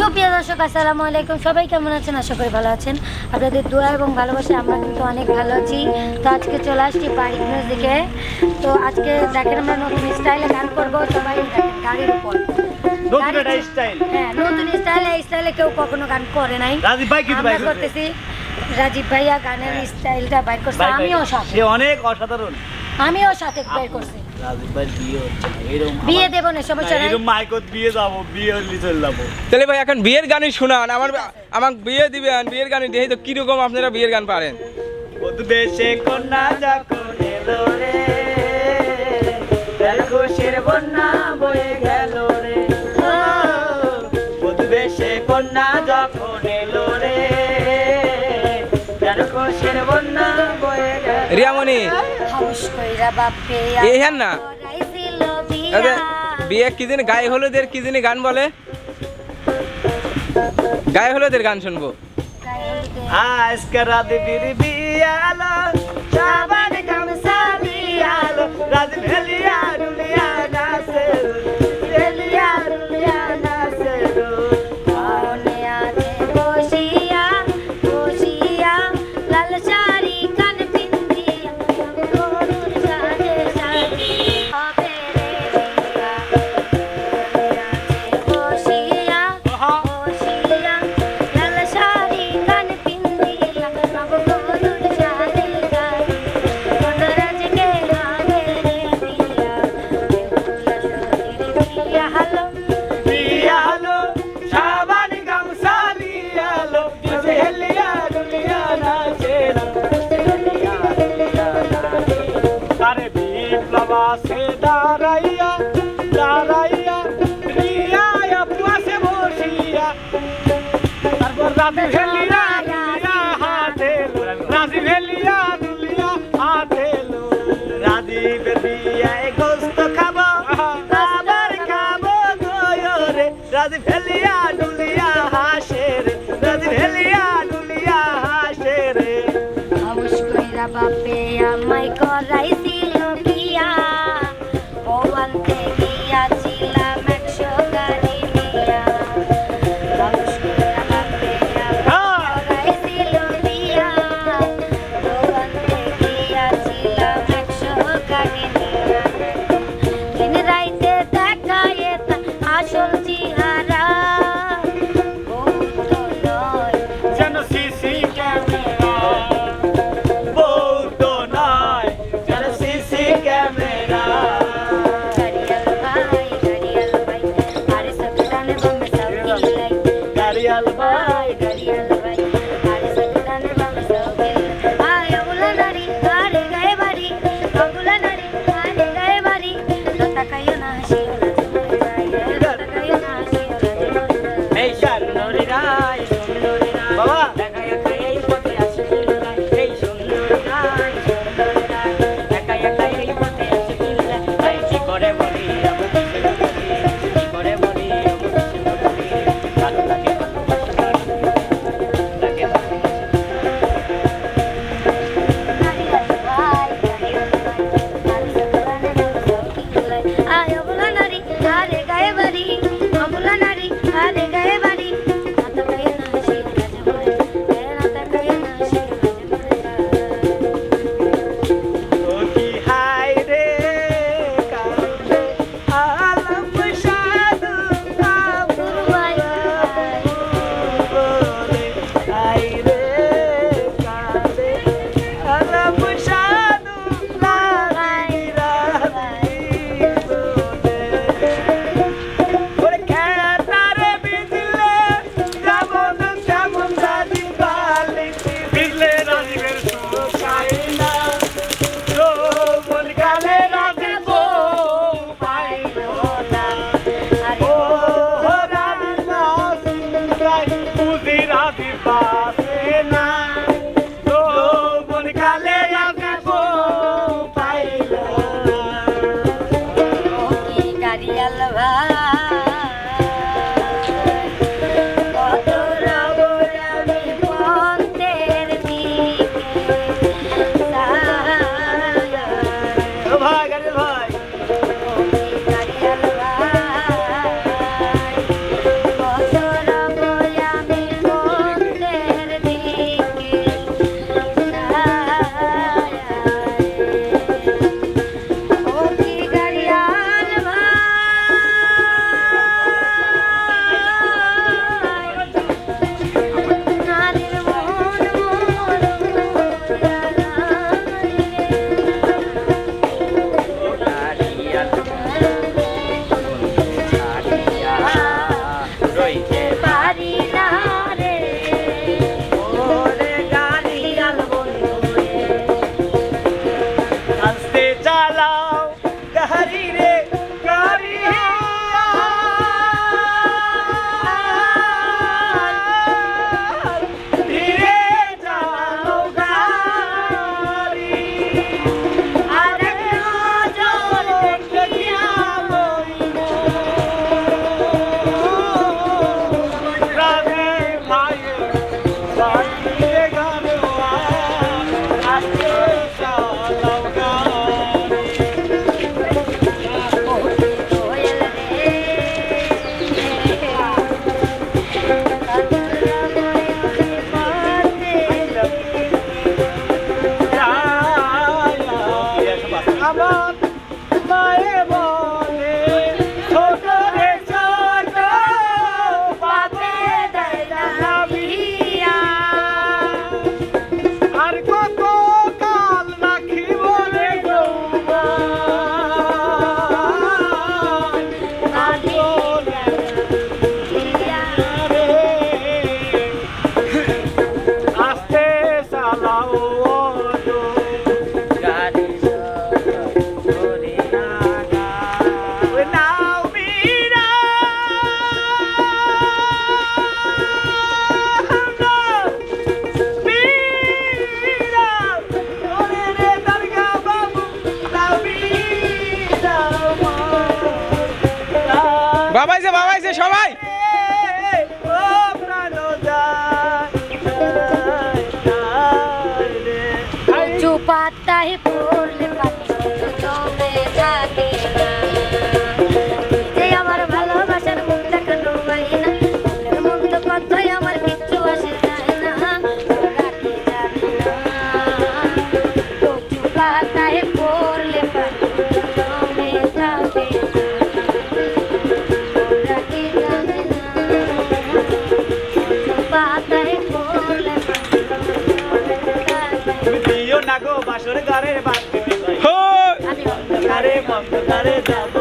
সুপ্রিয় দর্শক আসসালামু আলাইকুম। সবাই কেমন আছেন? আশা করি ভালো আছেন। আপনাদের দোয়া এবং ভালোবাসা আমরা কিন্তু অনেক ভালো আছি। তো আজকে চলে আসছি বাড়ির মিউজিকে তো আজকে দেখেন আমরা নতুন স্টাইলে গান করব। সবাই গাড়ির উপর। নতুন স্টাইল। হ্যাঁ, এই স্টাইলে কেউ কখনো গান করে নাই। আমরা করতেছি রাজীব ভাইয়া গানের স্টাইলটা বাইক করছে। আমিও সাথে। অনেক অসাধারণ। আমিও সাথে বাইর করছি। বিয়ে দেব না সমস্যা নাই বিয়ে যাব বিয়ে হলি চল যাব। তাহলে ভাই এখন বিয়ের গানই শোনান। আমার আমার বিয়ে দিবেন বিয়ের গানই দেখি তো কি আপনারা বিয়ের গান পারেন? দেশে কন্যা যখন এলো রে খুশির বন্যা বয়ে রে। হ্যাঁ। দেশে কন্যা যখন রিয়ামণি। এই হ্যান না। বিয়ে। কিদিন গায়ে হলুদের কিদিন গান বলে? গায়ে হলুদের গান শুনব। আজকে রাতে বিয়ালো রাজ আরে বিপ্লব আছে দাঁড়াইয়া দাঁড়াইয়া রিয়া আপু আছে বসিয়া। তারপর রাতে খেলি one thing. দিও না গো বাসর গারের বাদ দিতে গারে মন্দ গারে যাব